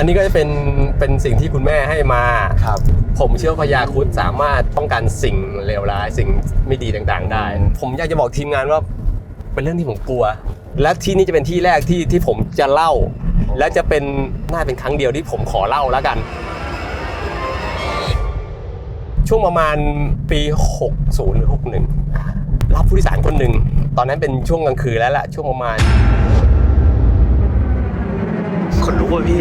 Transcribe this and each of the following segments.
อันนี้ก็จะเป็นเป็นสิ่งที่คุณแม่ให้มา ครับ ผมเชื่อว่าพญาครุดสามารถป้องกันสิ่งเลวร้าย สิ่งไม่ดีต่างๆ ได้ ผมอยากจะบอกทีมงานว่าเป็นเรื่องที่ผมกลัว และที่นี่จะเป็นที่แรกที่ที่ผมจะเล่า และจะเป็นน่าเป็นครั้งเดียวที่ผมขอเล่าแล้วกัน ช่วงประมาณปี 60 หรือ 61 รับผู้โดยสารคนหนึ่ง ตอนนั้นเป็นช่วงกลางคืนแล้วล่ะ ช่วงประมาณคนรู้ว่าพี่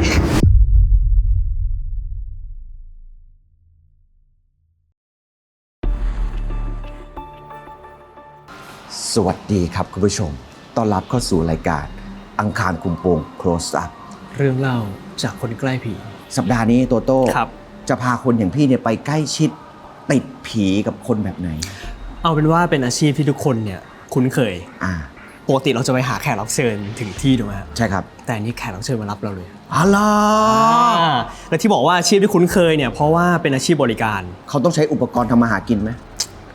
สวัสดีครับคุณผู้ชม ต้อนรับเข้าสู่รายการ อังคารคุมโปง close up เรื่องเล่าจากคนใกล้ผี สัปดาห์นี้โตโต้ครับจะพาคนอย่างพี่เนี่ยไปใกล้ชิดติดผีกับคนแบบไหน เอาเป็นว่าเป็นอาชีพที่ทุกคนเนี่ยคุ้นเคยอ่าปกติเราจะไปหาแขกรับเชิญถึงที่ถูกไหมฮะใช่ครับ แต่อันนี่แขกรับเชิญมารับเราเลยอ๋อเหรออ่าและที่บอกว่าอาชีพที่คุ้นเคยเนี่ยเพราะว่าเป็นอาชีพบริการ เขาต้องใช้อุปกรณ์ทำมาหากินไหม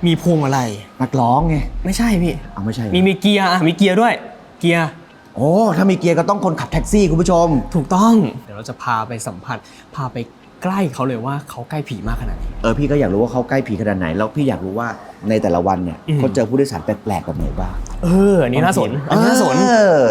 มีพวงมาลัยนักร้องไงไม่ใช่พี่ เอาไม่ใช่มีมีเกียร์อะมีเกียร์ด้วย เกียร์ โอ้ถ้ามีเกียร์ก็ต้องคนขับแท็กซี่คุณผู้ชม ถูกต้อง เดี๋ยวเราจะพาไปสัมผัส พาไปใกล้เขาเลยว่าเขาใกล้ผีมากขนาดไหน เออพี่ก็อยากรู้ว่าเขาใกล้ผีขนาดไหน แล้วพี่อยากรู้ว่าในแต่ละวันเนี่ยอืม เขาเจอผู้โดยสารแปลกๆแบบไหนบ้างเอออันนี้น่าสนอันนี้น่าสน เออ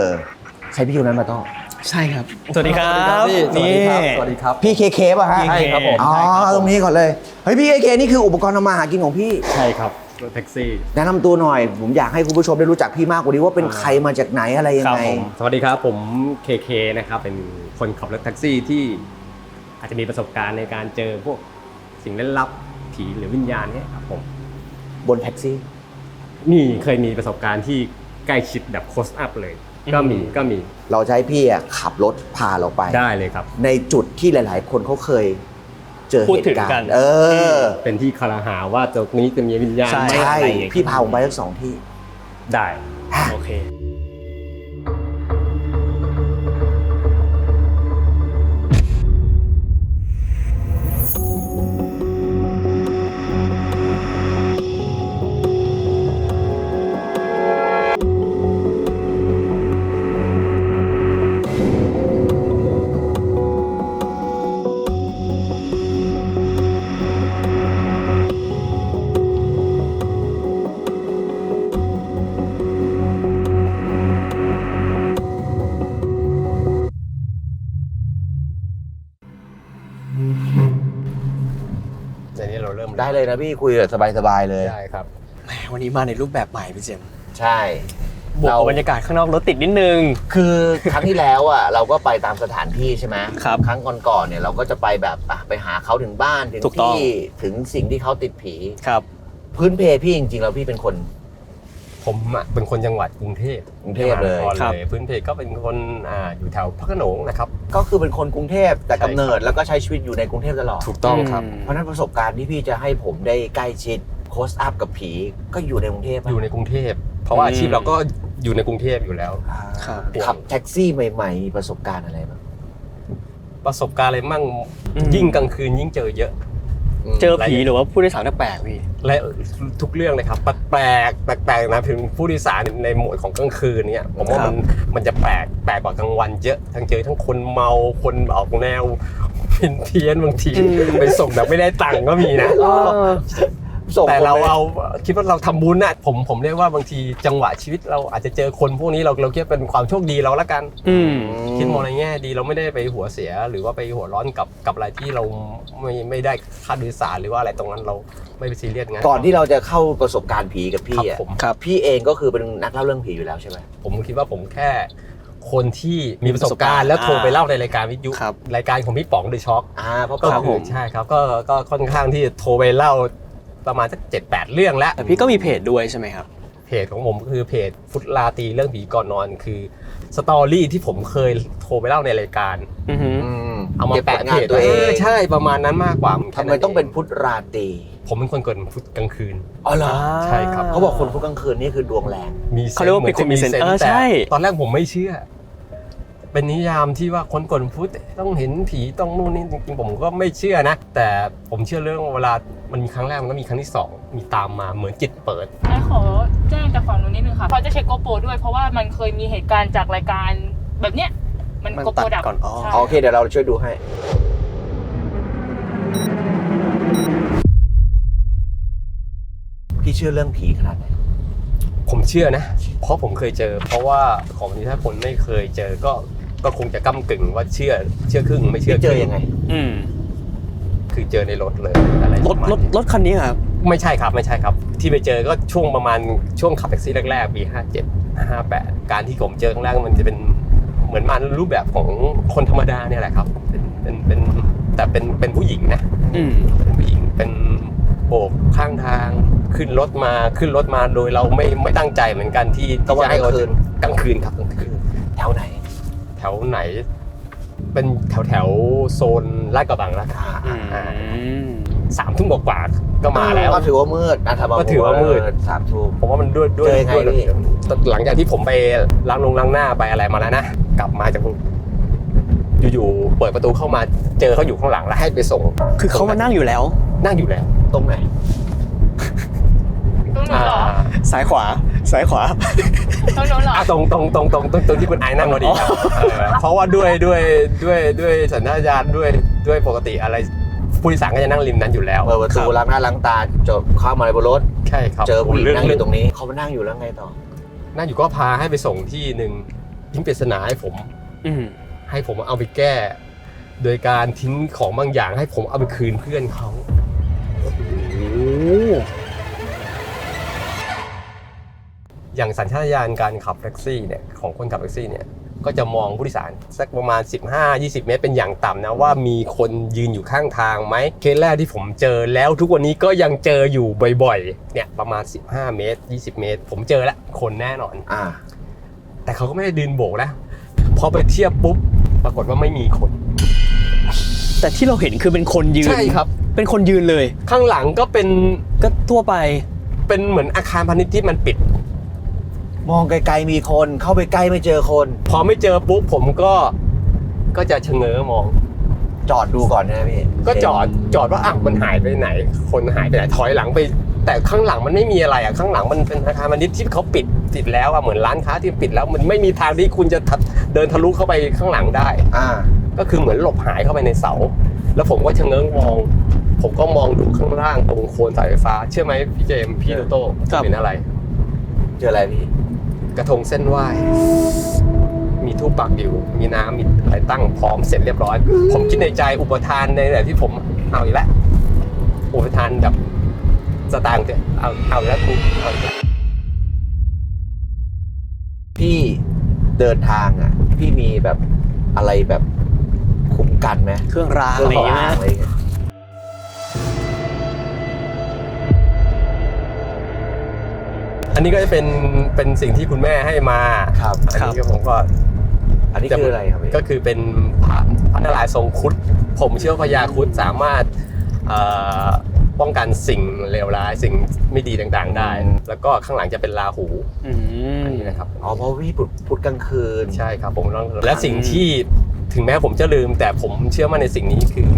ใช่พี่คนนั้นมาต้อง ใช่ครับ สวัสดีครับสวัสดีครับนี่สวัสดีครับ พี่เคเคป่ะฮะ ใช่ครับผมอ๋อ ตรงนี้ก่อนเลย เฮ้ย พี่เคเคนี่คืออุปกรณ์ทำมาหากินของพี่ ใช่ครับรถแท็กซี่ แนะนำตัวหน่อย ผมอยากให้คุณผู้ชมได้รู้จักพี่มากกว่านี้ว่าเป็นใครมาจากไหนอะไรยังไง สวัสดีครับ ผมเคเคนะครับ เป็นคนขับรถแท็กซี่ที่อาจจะมีประสบการณ์ในการเจอพวกสิ่งลึกลับผีหรือวิญญาณเนี่ยครับผม บนแท็กซี่มีเคยมีประสบการณ์ที่ใกล้ชิดแบบโคสอัพเลย ก็มีก็มีเราจะให้พี่อะขับรถพาเราไป ได้เลยครับ ในจุดที่หลาย ๆ คนเขาเคยเจอพูดเหถึตุงการกันณ์ เออ เป็นที่คารหาว่าตรงนี้จะมีวิญญาณใช่ไหมใช่ อะไรอย่างเงี้ยพี่พาผมไปทั้งสองที่ ได้ โอเค ในนี้เราเริ่มได้เลยนะพี่คุยแบบสบายๆเลย ได้ครับ แหมวันนี้มาในรูปแบบใหม่พี่เจมส์ใช่ บวกเรากับบรรยากาศข้างนอกรถติดนิดนึง คือครั้งที่แล้วอะ เราก็ไปตามสถานที่ใช่ไหมครับครั้งก่อนๆเนี่ยเราก็จะไปแบบอะไปหาเขาถึงบ้านถึงถูกต้อง ที่ถึงสิ่งที่เขาติดผี ครับ พื้นเพพี่จริงๆแล้วพี่เป็นคน ผมอะเป็นคนจังหวัดกรุงเทพกรุงเทพเลยมหานครครับ เลย พื้นเพก็เป็นคนอ่าอยู่แถวพระโขนงนะครับ ก็คือเป็นคนกรุงเทพแต่ใช่กำเนิดแล้วก็ใช้ชีวิตอยู่ในกรุงเทพตลอด ถูกต้องครับ เพราะฉะนั้นประสบการณ์ที่พี่จะให้ผมได้ใกล้ชิดโคสอัพกับผีก็อยู่ในกรุงเทพะอยู่ในกรุงเทพ เพราะว่าอืมอาชีพเราก็อยู่ในกรุงเทพอยู่แล้ว อ่าครับ ขับแท็กซี่ใหม่ๆมีประสบการณ์อะไรบ้างประสบการณ์อะไรมั่งอืมยิ่งกลางคืนยิ่งเจอเยอะ เจอผีหรือว่าผู้โดยสารแปลกๆพี่ และทุกเรื่องเลยครับ แปลกๆแปลกๆนะถึงผู้โดยสารในโหมดของกลางคืนเนี่ยผมว่าครัมับนมันจะแปลกแปลกกว่ากลางวันเยอะทั้งเจอทั้งคนเมาคนออกแนวเพี้ยนๆบางทีไปส่งแบบไม่ได้ตังค์ก็มีนะ ส่งแต่คนเราไปเอาคิดว่าเราทำบุญน่ะผมผมเรียกว่าบางทีจังหวะชีวิตเราอาจจะเจอคนพวกนี้เราเราคิดว่าเป็นความโชคดีเราละกันอืมคิดมองในแง่ดีเราไม่ได้ไปหัวเสีย หรือว่าไปหัวร้อนกับกับอะไรที่เราไม่ไม่ได้ค่าโดยสารหรือว่าอะไรตรงนั้นเราไม่ไปซีเรียสงั้นก่อนที่เราจะเข้าประสบการณ์ผีกับพี่ครับอะผมครับพี่เองก็คือเป็นนักเล่าเรื่องผีอยู่แล้วใช่ไหมผมคิดว่าผมแค่คนที่มีประสบการประสบการณ์ณ์แล้วโทรไปเล่าในรายการวิทยุครับรายการของพี่ป๋องเดอะช็อคอ่าเพราะก็ก่อนคือใช่ครับก็ก็ค่อนข้างที่จะโทรไปเล่า ประมาณสักเจ็ดแปดเรื่องแล้ว แต่พี่ก็มีเพจด้วยใช่ไหมครับ เพจของผมก็คือเพจฟุตลาตีเรื่องผีก่อนนอนคือสตอรี่ที่ผมเคยโทรไปเล่าในรายการ อือหือ อืมเอามาก็บแปะผลเพงานจตัวเองใช่ประมาณนั้นมากกว่าทำไมต้องเป็นพุทธราตรีผมเป็นคนเกิดพุธกลางคืน อ๋อเหรอใช่ครับ เขาบอกคนพุธกลางคืนนี่คือดวงแรง มีเขาเรียกว่าเป็นคนมีเซนส์เออแต่ใช่ตอนแรกผมไม่เชื่อ เป็นนิยามที่ว่าคนกดพุทธต้องเห็นผีต้องนู่นนี่จริงๆผมก็ไม่เชื่อนะ แต่ผมเชื่อเรื่องเวลา มันมีครั้งแรกมันก็มีครั้งที่สองมีตามมาเหมือนจิตเปิด ไอ้ขอแจ้งจากฝั่งนู้นนิดนึงค่ะเขาจะเช็คโกโปรด้วยเพราะว่ามันเคยมีเหตุการณ์จากรายการแบบเนี้ยมันมันโกตัโปดดับ ก่อนอ๋อใช่ โอเคเดี๋ยวเราช่วยดูให้ พี่เชื่อเรื่องผีขนาดไหนผมเชื่อนะ เพราะผมเคยเจอ เพราะว่าของนี้ถ้าคนไม่เคยเจอก็ก็คงจะก้ากึ่งว่าเชื่อเชื่อครึ่งไม่เชื่อพี่เจคอรึ่ยังไง อืม คือเจอในรถเลยอะไรรถประมาณรถนี้รถคันนี้ครับไม่ใช่ครับไม่ใช่ครับ ที่ไปเจอก็ช่วงประมาณช่วงขับแท็กซี่แรกๆปี57 58 การที่ผมเจอครั้งแรกมันจะเป็นเหมือนมาในรูปแบบของคนธรรมดาเนี่ยแหละครับ เป็นเป็นเป็นแต่เป็นเป็นผู้หญิงนะ อืม เป็นผู้หญิงเป็นโบกข้างทางขึ้นรถมาขึ้นรถมาโดยเราไม่ไม่ตั้งใจเหมือนกันที่กลางวันที่จะให้กลางคืน กลางคืนครับกลางคืนแถวไหน แถวไหน เป็นแถวแถวโซนลาดกระบังแล้วกันอืมสามทุ่มกว่าๆก็มาแล้ว ก็ถือว่ามืดนะถ้าบก็ถือว่ามืดสามทุ่มผมว่ามันด้วยด้วยเจอยังไงด้วยพี่หลังจากที่ผมไปล้างลงล้างหน้าไปอะไรมาแล้วนะกลับมาจากอยู่ๆเปิดประตูเข้ามาเจอเขาอยู่ข้างหลังแล้วให้ไปส่ง คือเขามานั่งอยู่แล้ว นั่งอยู่แล้วตรงไหนตรงนู้นเหรอซ้ายขวาซ้ายขวา ตรงนู้นเหรอ อะตรงตรงตรงตรงตรงตรงที่คุณไอ้นั่งพอดีครับเออเพราะว่าด้วยด้วยด้วยด้วยสัญชาตญาณด้วยด้วยปกติอะไรผู้โดยสารก็จะนั่งริมนั้นอยู่แล้วเปิดประตูล้างหน้าล้างตาจบเข้ามาในบนรถ ใช่ครับเจอผู้หญิงเรื่องนั่งอเรื่องยู่ตรงนี้เขามานั่งอยู่แล้วไงต่อ นั่งอยู่ก็พาให้ไปส่งที่หนึ่งทิ้งปริศนาให้ผม อืมให้ผมเอาไปแก้ โดยการทิ้งของบางอย่างให้ผมเอาไปคืนเพื่อนเขาอ ย่างสัญชาตญาณการขับแท็กซี่เนี่ยของคนขับแท็กซี่เนี่ยก็จะมองผู้โดยสารสักประมาณ 15-20 เมตร เป็นอย่างต่ำนะว่ามีคนยืนอยู่ข้างทางไหมเคสแรกที่ผมเจอแล้วทุกวันนี้ก็ยังเจออยู่บ่อยๆ เนี่ยประมาณ 15 เมตร 20 เมตร ผมเจอแล้วคนแน่นอน อ่า แต่เขาก็ไม่ได้ดืนโบกนะพอไปเทียบปุ๊บปรากฏว่าไม่มีคน แต่ที่เราเห็นคือเป็นคนยืนใช่ครับ เป็นคนยืนเลย ข้างหลังก็เป็นก็ทั่วไป เป็นเหมือนอาคารพาณิชย์ที่มันปิด มองไกลๆมีคนเข้าไปใกล้ไม่เจอคน พอไม่เจอปุ๊บผมก็ก็จะชะเง้อมอง จอดดูก่อนนะพี่ก็จอดจอดว่าอะมันหายไปไหน คนหายไปไหนถอยหลังไป แต่ข้างหลังมันไม่มีอะไรอะข้างหลังมันเป็นอาคารพาณิชย์ที่เขาปิดปิดแล้วอะเหมือนร้านค้าที่ปิดแล้ว มันไม่มีทางที่คุณจะทะเดินทะลุเข้าไปข้างหลังได้ อ่า ก็คือเหมือนหลบหายเข้าไปในเสา แล้วผมก็ชะเง้อมอง ผมก็มองดูข้างล่างตรงโคนสายไฟฟ้า เชื่อไหมพี่เจมส์พี่โตโต้ครับเห็นอะไร เจออะไรพี่ กระทงเส้นไหว้ มีทูปปักอยู่ มีน้ำมีอะไรตั้งพร้อมเสร็จเรียบร้อย ผมคิดในใจอุปทานในแบบที่ผมเอาอีกแล้วอุปทานแบบสตางค์เถอะเอาเอาอีกแล้วกูเอาอีกแล้วพี่เดินทางอะ พี่มีแบบอะไรแบบคุ้มกันไหมเครื่องรางเคอะรื่ไรอย่างราเงี้งย นนี้ก็จะเป็นเป็นสิ่งที่คุณแม่ให้มาครับอันนี้ก็ผมก็อันนี้คืออะไรครับพี่ก็คือเป็นพระพระนารายณ์ทรงครุดผมเชื่อว่าพญาครุดสามารถเอ่อป้องกันสิ่งเลวร้ายสิ่งไม่ดีต่างๆได้ แล้วก็ข้างหลังจะเป็นราหูอืมอันนี้นะครับอ๋อเพราะพี่พุธพุธกลางคืนใช่ครับผมต้องและสิ่งที่ถึงแม้ผมจะลืม แต่ผมเชื่อมั่นในสิ่งนี้คือ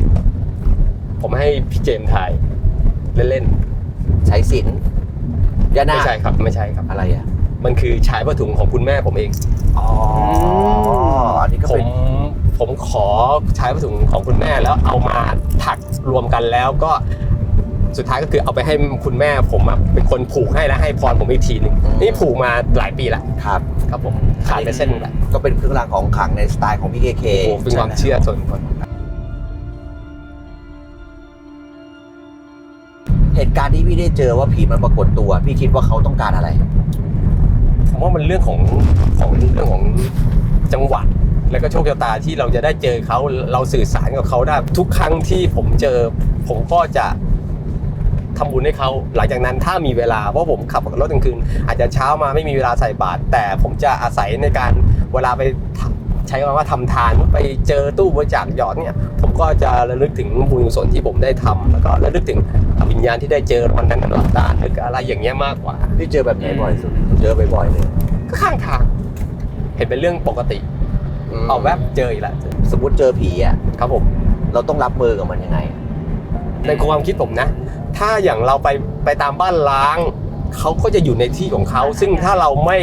ผมให้พี่เจมส์ถ่ายเล่นใช้สิน ยาๆนาไม่ใช่ครับไม่ใช่ครับ อะไรอะมันคือฉายผ้าถุงของคุณแม่ผมเอง อ๋ออันนี้ก็ผเป็นมผมขอใช้ผ้าถุงของคุณแม่แล้วเอามาถักรวมกันแล้วก็สุดท้ายก็คือเอาไปให้คุณแม่ผมอะเป็นคนผูกให้และให้พรผมอีกทีหนึ่งนี่ผูกมาหลายปีละครับ ครับผมขาดไปเส้นหนึงละก็เป็นเครื่องรางของขลังในสไตล์ของพี่เคเค โอ้เป็นความเชื่อส่วนบุคค ตุการณ์ที่พี่ได้เจอว่าผีมันปรากฏตัว พี่คิดว่าเขาต้องการอะไร ผมว่ามันเรื่องของของเรื่องของจังหวัด แล้วก็โชคชะตาที่เราจะได้เจอเขาเราสื่อสารกับเขาได้ทุกครั้งที่ผมเจอ ผมก็จะทำบุญให้เขาหลังจากนั้นถ้ามีเวลาเพราะผมขับรถกลางคืนอาจจะเช้ามาไม่มีเวลาใส่บาตรแต่ผมจะอาศัยในการเวลาไปใช้คำว่าทำทานไปเจอตู้บริจาคหยอดเนี่ยผ ก็จะระลึกถึงบุญกุศลที่ผมได้ทำแล้วก็ระลึกถึงวิญญาณที่ได้เจอวันนั้นหลับตาหรืออะไรอย่างเงี้ยมากกว่าพี่เจอแบบไหนบ่อยสุดเจอบ่อยๆเลยก็ข้างทาง เห็นเป็นเรื่องปกติมเอาแวบเจออีกแล้วสมมติเจอผีอะครับผมเราต้องรับมือกับมันยังไง ในความคิดผมนะ ถ้าอย่างเราไปไปตามบ้านล้างเขาก็จะอยู่ในที่ของเขา ซึ่งถ้าเราไม่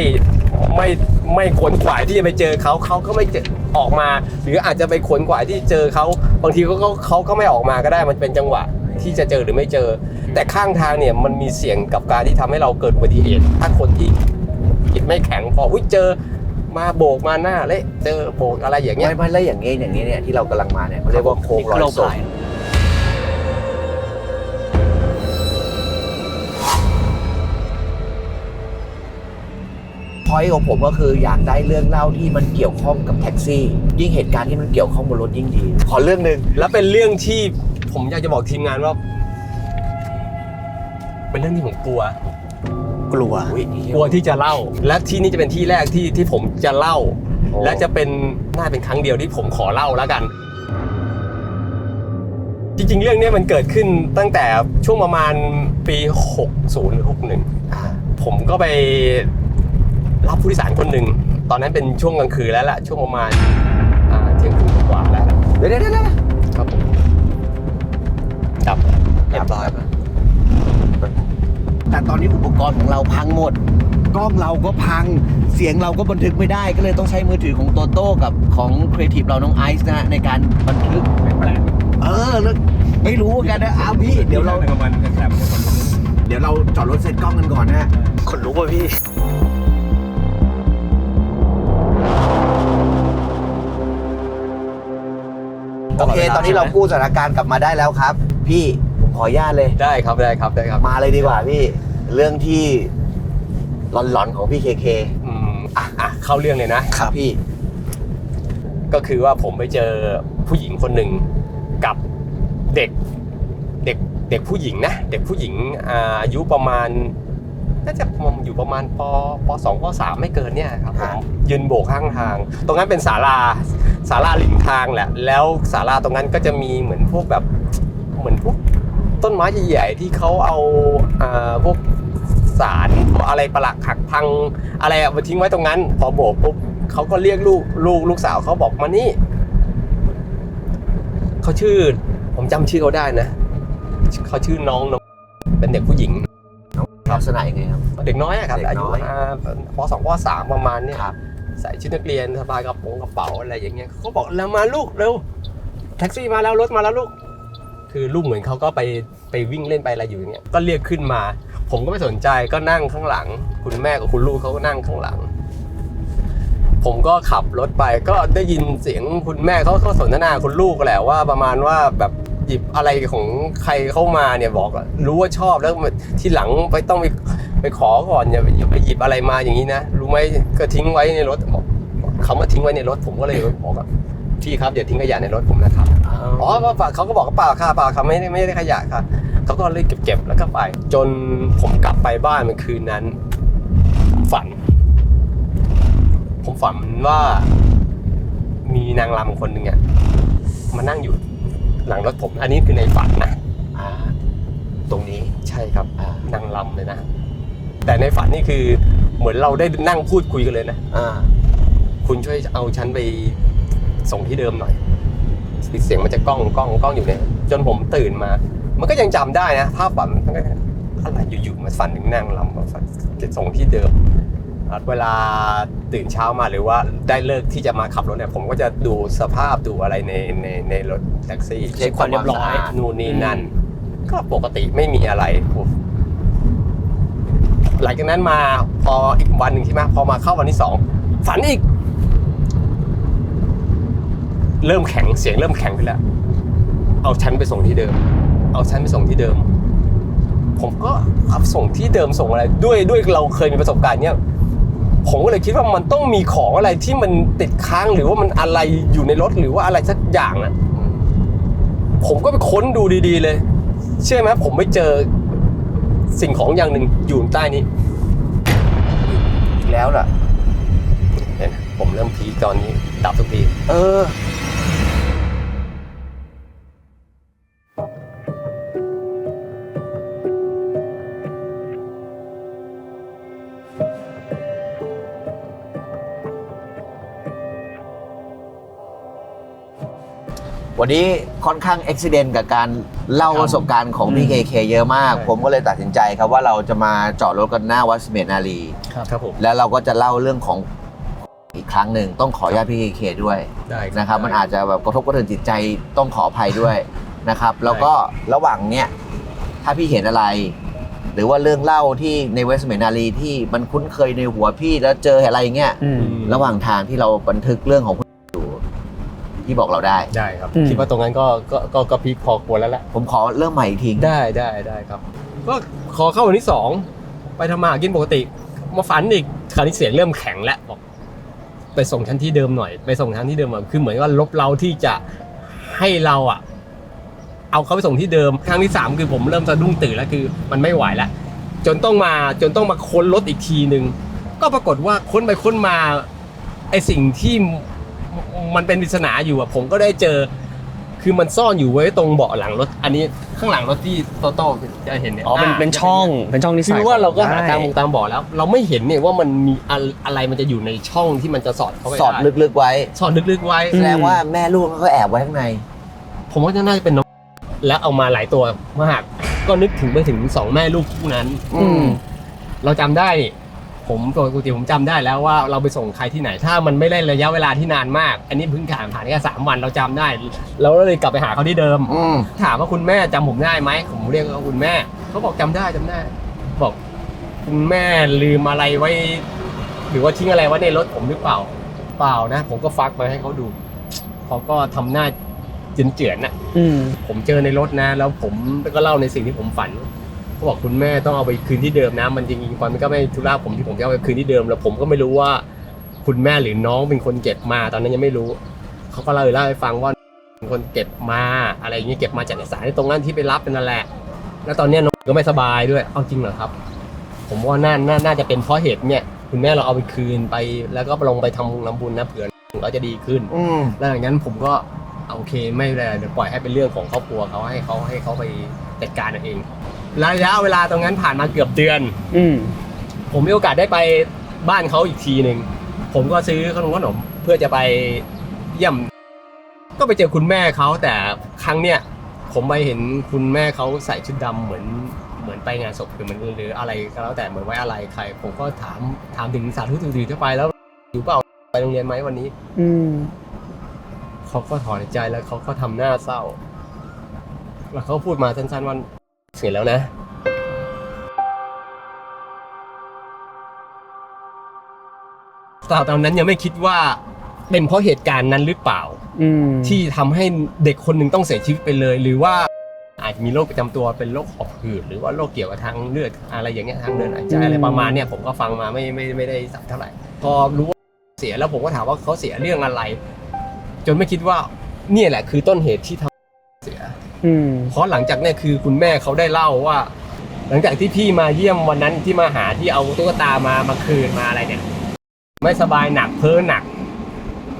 ไม่ ไม่ขวนขวายที่จะไปเจอเขาเขาก็ไม่เจอออกมา หรืออาจจะไปขวนขวายที่เจอเขาบางทีเขาก็เขาก็ไม่ออกมาก็ได้มันเป็นจังหวะที่จะเจอหรือไม่เจอ แต่ข้างทางเนี่ยมันมีเสี่ยงกับการที่ทำให้เราเกิดอุบัติเหตุถ้าคนที่จิตไม่แข็งพออุ้ยเจอมาโบกมาหน้าเละเจอโบกอะไรอย่างเงี้ยไม่ไม่แล้วอย่างนี้ยอย่างนี้เนี่ยที่เรากำลังมาเนี่ยเขาเรียกว่าโค้งรอยศพ พอยของผมก็คืออยากได้เรื่องเล่าที่มันเกี่ยวข้องกับแท็กซี่ ยิ่งเหตุการณ์ที่มันเกี่ยวข้องบนรถยิ่งดี ขอเรื่องหนึ่งแล้วเป็นเรื่องที่ผมอยากจะบอกทีมงานว่า เป็นเรื่องที่ผมกลัว กลัวอุ๊ยกลัวที่จะเล่า และที่นี่จะเป็นที่แรกที่ที่ผมจะเล่า โอ้ และจะเป็นน่าเป็นครั้งเดียวที่ผมขอเล่าแล้วกัน จริงๆ เรื่องเนี้ยมันเกิดขึ้นตั้งแต่ช่วงประมาณปี 60หรือ61 อ่าผมก็ไป รับผู้โดยสารคนหนึ่ง ตอนนั้นเป็นช่วงกลางคืนแล้วล่ะ ช่วงประมาณอ่าเที่ยงคืนกว่าแล้วเดี๋ยวเดี๋ยวเดี๋ยวเดี๋ยวครับผมจับเรียบร้อยแต่ตอนนี้อุปกรณ์ของเราพังหมด กล้องเราก็พัง เสียงเราก็บันทึกไม่ได้ ก็เลยต้องใช้มือถือของโตโต้กับของครีเอทีฟเราน้องไอซ์นะฮะในการบันทึก เออแล้วไม่รู้กันนะอ้าวพี่ เดี๋ยวเราเดี๋ยวเราจอดรถเซ็ตกล้องกันก่อนนะคนรู้ป่ะพี่ โอเคตอนนี้เรากู้สถานการณ์กลับมาได้แล้วครับ พี่ผมขออนุญาตเลย ได้ครับได้ครับได้ครับมาเลยดีกว่าพี่ เรื่องที่หลอนๆของพี่เคเคอืมอะอะเข้าเรื่องเลยนะ ครับพี่ ก็คือว่าผมไปเจอผู้หญิงคนหนึ่งกับเด็กเด็กเด็กผู้หญิงนะ เด็กผู้หญิงอ่าอายุประมาณ น่าจะอยู่ประมาณปปสองปสามไม่เกินเนี่ยครับผครัมบยืนโบกข้างทาง ตรงนั้นเป็นศาลาศาลาริมทางแหละ แล้วศาลาตรงนั้นก็จะมีเหมือนพวกแบบเหมือนพวกต้นไม้ใหญ่ๆที่เขาเอาอ่าพวกสารอะไรประหลักหักพังอะไรอะมาทิ้งไว้ตรงนั้น พอโบกปุ๊บเขาก็เรียกลูกลูกลูกสาวเขาบอกมานี่เขาชื่อ ผมจำชื่อเขาได้นะเขาชื่อน้องน้องเป็นเด็กผู้หญิงลั กษณะยังไงครับ เด็กน้อยอะครับ เด็กอายุน้อยอ่าปสองปสามประมาณเนี้ยครับ ใส่ชุดนักเรียนสบายกระโปรงกระเป๋าอะไรอย่างเงี้ยเขาก็บอกแล้วมาลูกเร็วแท็กซี่มาแล้วรถมาแล้วลูก คือลูกเหมือนเขาก็ไปไปวิ่งเล่นไปอะไรอยู่อย่างเงี้ยก็เรียกขึ้นมา ผมก็ไม่สนใจก็นั่งข้างหลัง คุณแม่กับคุณลูกเขาก็นั่งข้างหลัง ผมก็ขับรถไปก็ได้ยินเสียงคุณแม่เขาก็สนทนาคุณลูกแหละว่าประมาณว่าแบบ หยิบอะไรของใครเข้ามาเนี่ยบอกอะรู้ว่าชอบแล้วที่หลังไปต้องไปไปขอก่อนอย่าไปอย่าไปหยิบอะไรมาอย่างนี้นะรู้ไหมก็ทิ้งไว้ในรถบอกเขามาทิ้งไว้ในรถผมก็เลยบอกว่าพี่ครับอย่าทิ้งขยะในรถผมนะครับอ๋อเปล่าเขาก็บอกว่าเปล่าค่ะเปล่าค่ะไม่ได้ไม่ได้ขยะค่ะเขาก็เลยเก็บๆแล้วก็ไป จนผมกลับไปบ้านเมื่อคืนนั้น ฝัน ผมฝันว่ามีนางรำคนหนึ่งอะมานั่งอยู่ หลังรถผม อันนี้คือในฝันนะอ่าตรงนี้ใช่ครับอ่านางรำเลยนะ แต่ในฝันนี่คือเหมือนเราได้นั่งพูดคุยกันเลยนะอ่าคุณช่วยเอาฉันไปส่งที่เดิมหน่อยเสียงมันจะก้องก้องก้องอยู่เนี่ยจนผมตื่นมา มันก็ยังจำได้นะภาพฝันมันก็อะไรอยู่ๆมาฝันถึงนางรำมาฝันจะส่งที่เดิม อะเวลาตื่นเช้ามาหรือว่าได้เลิกที่จะมาขับรถเนี่ยผมก็จะดูสภาพดูอะไรในในในรถแท็กซี่เช็คความเรียบร้อยนู่นนี่นั่น ก็ปกติไม่มีอะไรหลังจากนั้นมาพออีกวันหนึ่งใช่ไหมพอมาเข้าวันที่สองฝันอีก เริ่มแข็งเสียงเริ่มแข็งขึ้นแล้ว เอาฉันไปส่งที่เดิม เอาฉันไปส่งที่เดิม ผมก็เอาส่งที่เดิมส่งอะไร ด้วยด้วยเราเคยมีประสบการณ์เนี้ย ผมก็เลยคิดว่ามันต้องมีของอะไรที่มันติดค้างหรือว่ามันอะไรอยู่ในรถหรือว่าอะไรสักอย่างน่ะ ผมก็ไปค้นดูดีๆเลย เชื่อไหมผมไปเจอสิ่งของอย่างหนึ่งอยู่ใต้นี้อีกแล้วล่ะเห็นผมเริ่มพีคตอนนี้ดับทุกที เออ วันนี้ค่อนข้างอุบิเหตุกับการเล่าครับประสบการณ์ของพี่เคเคเยอะมากใช่ผมก็เลยตัดสินใจครับว่าเราจะมาจอดรถกันหน้าวัดสเมนารีครับผมแล้วเราก็จะเล่าเรื่องของอีกครั้งหนึ่งต้องขออนุญาตพี่เคเคด้วยได้นะครับ มันอาจจะแบบกระทบกระเทือนจิตใจต้องขออภัยด้วยนะครับ แล้วก็ระหว่างเนี้ยถ้าพี่เห็นอะไร หรือว่าเรื่องเล่าที่ในเวสเมนารีที่มันคุ้นเคยในหัวพี่แล้วเจออะไรอย่างเงี้ยอืมระหว่างทางที่เราบันทึกเรื่องของ คุณอยู่ที่บอกเราได้ ได้ครับ อืม คิดว่าตรงนั้นก็ก็ก็ก็พีคพอควรแล้วแหละผมขอเริ่มใหม่อีกทีได้ได้ได้ครับ ก็ขอเข้าวันที่สองไปทำมาหากินปกติ มาฝันอีกคราวนี้เสียงเริ่มแข็งแล้วบอกไปส่งชั้นที่เดิมหน่อย ไปส่งชั้นที่เดิมหน่อยคือเหมือนว่าลบเราที่จะให้เราอะเอาเขาไปส่งที่เดิมครั้งที่สามคือผมเริ่มสะดุ้งตื่นแล้วคือมันไม่ไหวแล้วจนต้องมาจนต้องมาค้นรถอีกทีหนึ่งก็ปรากฏว่าค้นไปค้นมาไอสิ่งที่ มันเป็นปริศนาอยู่อะผมก็ได้เจอ คือมันซ่อนอยู่ไว้ตรงเบาะหลังรถ อันนี้ข้างหลังรถที่โตโต้จะเห็นเนี่ยอ๋อเป็นเป็นช่องเป็นช่องที่คืใส่อว่าเราก็หาได้ตามวงตามเบาะแล้ว เราไม่เห็นเนี่ยว่ามันมีอะไรอะไรมันจะอยู่ในช่องที่มันจะสอดเข้าไปสอดไลึกๆไว้ สอดลึกๆไว้แสดงว่าแม่ลูกเขาก็แอบไว้ข้างใน ผมว่าน่าจะเป็นน้องแล้วเอามาหลายตัวมากก็นึกถึงไปถึงสองแม่ลูกคู่นั้น อืมเราจำได้นี่ ผมปกติผมจำได้แล้วว่าเราไปส่งใครที่ไหน ถ้ามันไม่ได้ระยะเวลาที่นานมาก อันนี้เพิ่งผ่านผ่านแค่สามวันเราจำได้เราก็เลยกลับไปหาเขาที่เดิมอืมถามว่าคุณแม่จำผมได้ไหมผมเรียกว่าคุณแม่เขาบอกจำได้จำได้ บอกคุณแม่ลืมอะไรไว้ หรือว่าทิ้งอะไรไว้ในรถผมหรือเปล่า เปล่านะ ผมก็ฟักมาให้เขาดูเขาก็ทำหน้าเจือนๆน่ะอืมผมเจอในรถนะ แล้วผมก็เล่าในสิ่งที่ผมฝัน เขาบอกคุณแม่ต้องเอาไปคืนที่เดิมนะ มันจริงๆความมันก็ไม่ธุระผมที่ผมจะเอาไปคืนที่เดิม แล้วผมก็ไม่รู้ว่าคุณแม่หรือน้องเป็นคนเก็บมาตอนนั้นยังไม่รู้ เขาก็เล่าเล่าให้ฟังว่าเป็นคนเก็บมาอะไรอย่างเงี้ยเก็บมาจากเอกสารที่ตรงนั้นที่ไปรับเป็นนั่นแหละ แล้วตอนเนี้ยน้องก็ไม่สบายด้วยเอาจริงเหรอครับ ผมว่าน่าน่าน่าจะเป็นเพราะเหตุเนี่ยคุณแม่เราเอาไปคืนไป แล้วก็ลงไปทำน้ำบุญนะเผื่อเราจะดีขึ้นอืมแล้วอย่างนั้นผมก็เอาโอเคไม่เป็นไรเดี๋ยวปล่อยให้เป็นเรื่องของครอบครัวเขาให้เขาให้เขาไปจัดการเอาเอง ระยะเวลาตรงนั้นผ่านมาเกือบเดือน อืมผมมีโอกาสได้ไปบ้านเขาอีกทีหนึ่งผมก็ซื้อขนมขนมเพื่อจะไปเยี่ยม ก็ไปเจอคุณแม่เขาแต่ครั้งเนี้ยผมไปเห็นคุณแม่เขาใส่ชุดดำเหมือนเหมือนไปงานศพหรือมันหรืออะไรก็แล้วแต่เหมือนไว้อะไรใคร ผมก็ถามถามถึงสาธุตื่นๆที่ไปแล้วอยู่เปล่าไปโรงเรียนไหมวันนี้อืมเขาก็ถอนหายใจแล้วเขาก็ทำหน้าเศร้า แล้วเขาพูดมาสั้นๆว่า เสียแล้วนะตอนนั้นยังไม่คิดว่าเป็นเพราะเหตุการณ์นั้นหรือเปล่า อืมที่ทำให้เด็กคนหนึ่งต้องเสียชีวิตไปเลย หรือว่าอาจจะมีโรคประจำตัวเป็นโรคหอบหืดหรือว่าโรคเกี่ยวกับทางเลือดอะไรอย่างเงี้ยทางเดินหายใจอะไรประมาณเนี้ยผมก็ฟังมาไม่ไม่ไม่ได้สับเท่าไหร่พอรู้ว่าเสียแล้วผมก็ถามว่าเขาเสียเรื่องอะไร จนไม่คิดว่าเนี่ยแหละคือต้นเหตุที่ทำเสียอืม เพราะหลังจากเนี่ยคือคุณแม่เขาได้เล่าว่า หลังจากที่พี่มาเยี่ยมวันนั้นที่มาหาที่เอาตุ๊กตามามาคืนมาอะไรเนี่ย ไม่สบายหนักเพ้อหนัก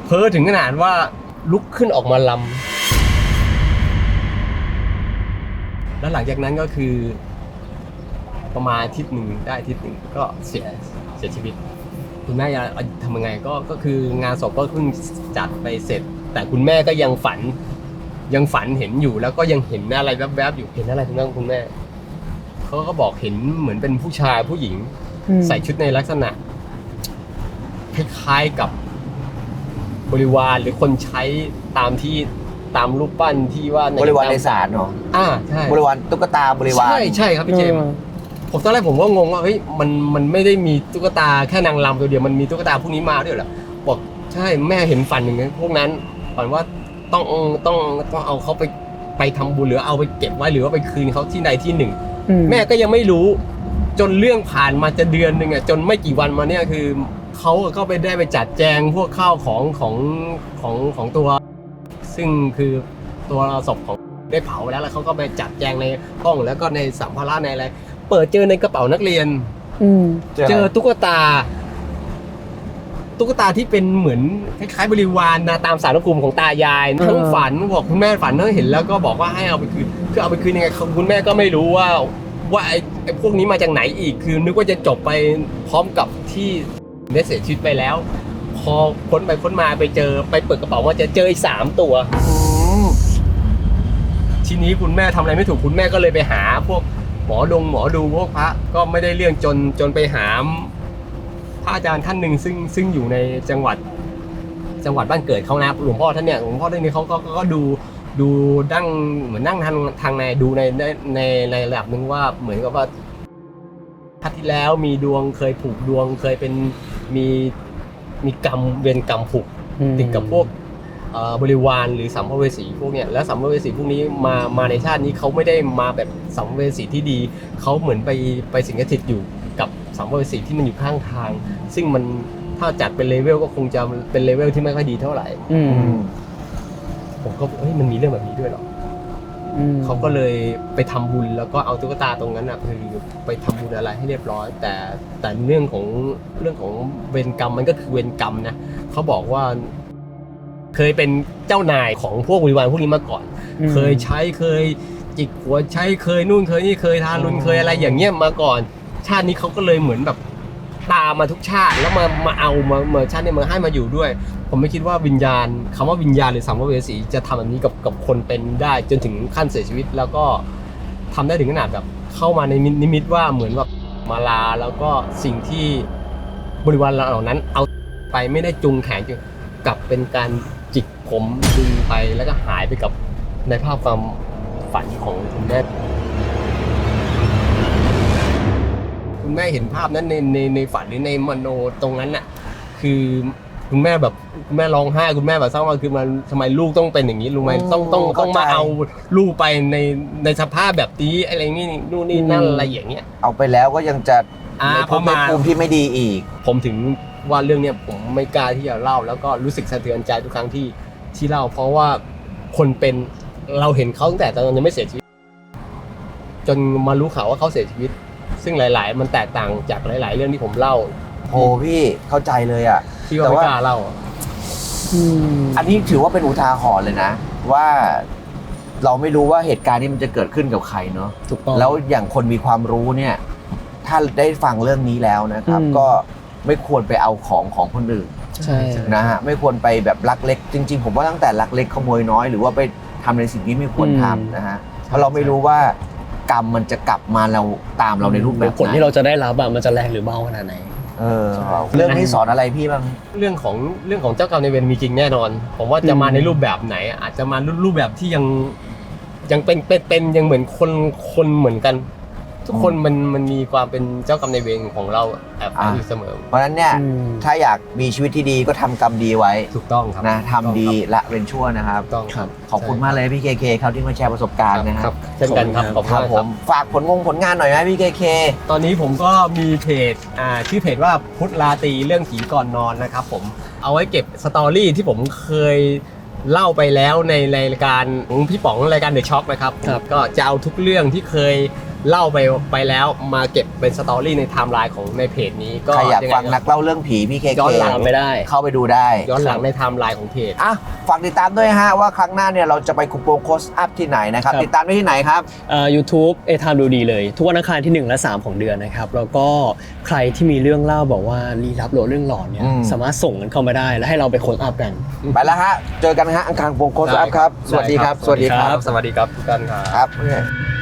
เพ้อถึงขนาดว่าลุกขึ้นออกมาลำแล้วหลังจากนั้นก็คือ ประมาณอาทิตย์หนึ่งได้อาทิตย์หนึ่งก็เสียเสียชีวิต คุณแม่จะทำยังไงก็ก็คืองานศพก็เพิ่งจัดไปเสร็จ แต่คุณแม่ก็ยังฝัน ยังฝันเห็นอยู่แล้วก็ยังเห็นอะไรแวบๆอยู่เห็นอะไรคุณแม่คุณแม่เขาก็บอกเห็นเหมือนเป็นผู้ชายผู้หญิง ใส่ชุดในลักษณะคล้ายๆกับบริวารหรือคนใช้ตามที่ตามรูปปั้นที่ว่าบริวารในศาลเนาะอ่าใช่บริวารตุ๊กตาบริวารใช่ใช่ครับพี่เจมส์ผมตอนแรกผมก็งงว่าเฮ้ยมันมันไม่ได้มีตุ๊กตาแค่นางรำตัวเดียวมันมีตุ๊กตาพวกนี้มาด้วยเหรอบอกใช่แม่เห็นฝันอย่างนั้นพวกนั้นฝันว่า ต้องต้องต้องเอาเขาไปไปทำบุญหรือเอาไปเก็บไว้หรือว่าไปคืนเขาที่ใดที่หนึ่งอืแม่ก็ยังไม่รู้ จนเรื่องผ่านมาจะเดือนหนึ่งอะจนไม่กี่วันมาเนี่ยคือเขาก็ไปได้ไปจัดแจงพวกข้าวของของของของตัว ซึ่งคือตัวศพของได้เผาไปแล้วแล้วเขาก็ไปจัดแจงในห้องแล้วก็ในสัมภาระในอะไรเปิดเจอในกระเป๋านักเรียนอืมเจอตุ๊กตา ตุ๊กตาที่เป็นเหมือนคล้ายๆบริวารนะตามสารพระภูมิของตายายทั้งฝันบอกคุณแม่ฝันทั้งเห็นแล้วก็บอกว่าให้เอาไปคืนคือเอาไปคืนยังไงคุณแม่ก็ไม่รู้ว่าว่าไอ้ไอ้พวกนี้มาจากไหนอีกคือ นึกว่าจะจบไปพร้อมกับที่ได้เสียชีวิตไปแล้ว พอค้นไปค้นมาไปเจอไปเปิดกระเป๋าว่าจะเจออีกสามตัวอืมทีนี้คุณแม่ทำอะไรไม่ถูกคุณแม่ก็เลยไปหา พวกหมอดงหมอดูพวกพระก็ไม่ได้เรื่องจนจนไปหา พระอาจารย์ท่านหนึ่งซึ่งซึ่งอยู่ในจังหวัดจังหวัดบ้านเกิดเขานะหลวงพ่อท่านเนี่ยหลวงพ่อท่านนี้เขาก็ก็ก็ดูดูดั้งเหมือนนั่งทางทางในดูในในในในระดับหนึ่งว่าเหมือนกับว่าพัดที่แล้วมีดวงเคยผูกดวงเคยเป็นมีมีกรรมเวรกรรมผูกติดกับพวกเอ่อบริวารหรือสัมภเวสีพวกเนี้ยแล้วสัมภเวสีพวกนี้มามาในชาตินี้เขาไม่ได้มาแบบสัมภเวสีที่ดีเขาเหมือนไปไปสิงสถิตอยู่กับ สัมภเวสีที่มันอยู่ข้างทาง ซึ่งมันถ้าจัดเป็นเลเวลก็คงจะเป็นเลเวลที่ไม่ค่อยดีเท่าไหร่อืมอืมผมก็เฮ้ยมันมีเรื่องแบบนี้ด้วยเหรออืมเขาก็เลยไปทำบุญแล้วก็เอาตุ๊กตาตรงนั้นอะคือไปทำบุญอะไรให้เรียบร้อย แต่แต่เรื่องของเรื่องของเวรกรรมมันก็คือเวรกรรมนะเขาบอกว่า เคยเป็นเจ้านายของพวกบริวารพวกนี้มาก่อน อืมเคยใช้เคยจิกหัวใช้เคยนู่นเคยนี่เคยทารุณเคยอะไรอย่างเงี้ยมาก่อน ชาตินี้เขาก็เลยเหมือนแบบตามมาทุกชาติแล้วมามาเอามาเมื่อชาตินี้มาให้มาอยู่ด้วย ผมไม่คิดว่าวิญญาณคำว่าวิญญาณหรือสัมภเวสีจะทำแบบนี้กับกับคนเป็นได้จนถึงขั้นเสียชีวิต แล้วก็ทำได้ถึงขนาดแบบเข้ามาในนิมิตว่าเหมือนแบบมาลาแล้วก็สิ่งที่บริวารเหล่านั้น เอาไปไม่ได้จุงแขนจุงกลับเป็นการจิกผมดึงไปแล้วก็หายไปกับในภาพความฝันของคุณแม่ คุณแม่เห็นภาพนั้นในในในฝันหรือในมโนตรงนั้นน่ะ คือคุณแม่แบบคุณแม่ร้องไห้คุณแม่แบบเศร้ามากคือมันทำไมลูกต้องเป็นอย่างนี้รู้ไหมอืมต้องต้องต้องมาเข้าใจเอาลูกไปในในสภาพแบบนี้อะไรนี่นู่นนี่นั่นอืมอะไรอย่างเงี้ย เอาไปแล้วก็ยังจะอ่าในพภูอมิในมาภูมิที่ไม่ดีอีก ผมถึงว่าเรื่องเนี้ยผมไม่กล้าที่จะเล่า แล้วก็รู้สึกสะเทือนใจทุกครั้งที่ที่เล่า เพราะว่าคนเป็นเราเห็นเขาตั้งแต่ตอนยังไม่เสียชีวิต จนมารู้ข่าวว่าเขาเสียชีวิต ซึ่งหลาย ๆ มันแตกต่างจากหลาย ๆ เรื่องที่ผมเล่าโอ้พี่เข้าใจเลยอะที่ว่าแต่ไม่ว่ากล้าเล่าอืมอันนี้ถือว่าเป็นอุทาหรณ์เลยนะ ว่าเราไม่รู้ว่าเหตุการณ์นี้มันจะเกิดขึ้นกับใครเนาะถูกต้องแล้วอย่างคนมีความรู้เนี่ย ถ้าได้ฟังเรื่องนี้แล้วนะครับอืมก็ไม่ควรไปเอาของของคนอื่นใช่นะฮะไม่ควรไปแบบลักเล็ก จริง ๆ ผมว่าตั้งแต่ลักเล็กขโมยน้อยหรือว่าไปทำในสิ่งที่ไม่ควรทำนะฮะเพราะเราไม่รู้ว่า กรรมมันจะกลับมาเราตามเราในรูปแบบผลที่เราจะได้รับอะมันจะแรงหรือเบาขนาดไหนเออเรื่องนี้สอนอะไรพี่บ้างเรื่องของเรื่องของเจ้ากรรมนายเวรมีจริงแน่นอน ผมว่าจะมาอืมในรูปแบบไหน อาจจะมารูปแบบที่ยังยังเป็นเป็นเป็นยังเหมือนคนคนเหมือนกัน ทุกคนมันมันมีความเป็นเจ้ากรรมนายเวรของเราแอบแฝงอยู่เสมอ เพราะฉะนั้นเนี่ยอืม ถ้าอยากมีชีวิตที่ดีก็ทำกรรมดีไว้ถูกต้องครับนะทำดีละเว้นชั่วนะครับ ถูกต้องครับขอบคุณมากเลยพี่เคเคครับที่มาแชร์ประสบการณ์นะคครัรับบเช่นกันครับขอบคคุรัณบมากผครับ มฝากผลงงผลงานหน่อยไหมพี่เคเค ตอนนี้ผมก็มีเพจอ่าชื่อเพจว่าพุทธลาตรีเรื่องผีก่อนนอนนะครับผมเอาไว้เก็บสตอรี่ที่ผมเคยเล่าไปแล้วในรายการของพี่ป๋องรายการเดอะช็อคนะครับครับ ก็จะเอาทุกเรื่องที่เคย เล่าไปไปแล้วมาเก็บเป็นสตอรี่ในไทม์ไลน์ของในเพจนี้ก็ใครอยากงไฟังนักเล่าเรื่องผีพี่เคเคย้อนหลังไม่ได้ เข้าไปดูได้ย้อนหลังในไทม์ไลน์ของเพจอะฝากติดตามด้วยฮะว่าครั้งหน้าเนี่ยเราจะไปคุปโปโคสอัพที่ไหนนะครับครับติดตามได้ที่ไหนครับเอ่อ YouTube เอทามดูดีเลย ทุกวันอังคารที่ 1 และ 3 ของเดือนนะครับ แล้วก็ใครที่มีเรื่องเล่าบอกว่าลี้ลับหรือเรื่องหลอนเนี่ยอืมสามารถส่งกันเข้ามาได้แล้วให้เราไปค้นอัพกันไปแล้วฮะเจอกันฮะอังคารคุปโปโคสอัพครับสวัสดีครับ สวัสดีครับ สวัสดีครับทุกท่านครับครับ